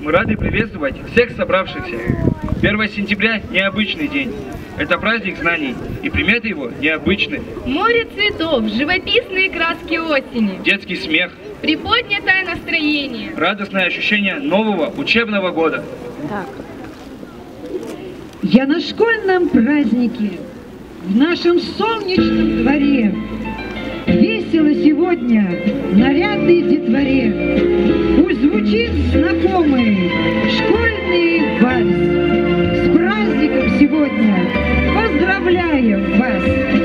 мы рады приветствовать всех собравшихся. 1 сентября – необычный день. Это праздник знаний, и приметы его необычны. Море цветов, живописные краски осени, Детский смех, приподнятое настроение. радостное ощущение нового учебного года. Я на школьном празднике, в нашем солнечном дворе. знакомый школьный вальс. С праздником сегодня! Поздравляем вас!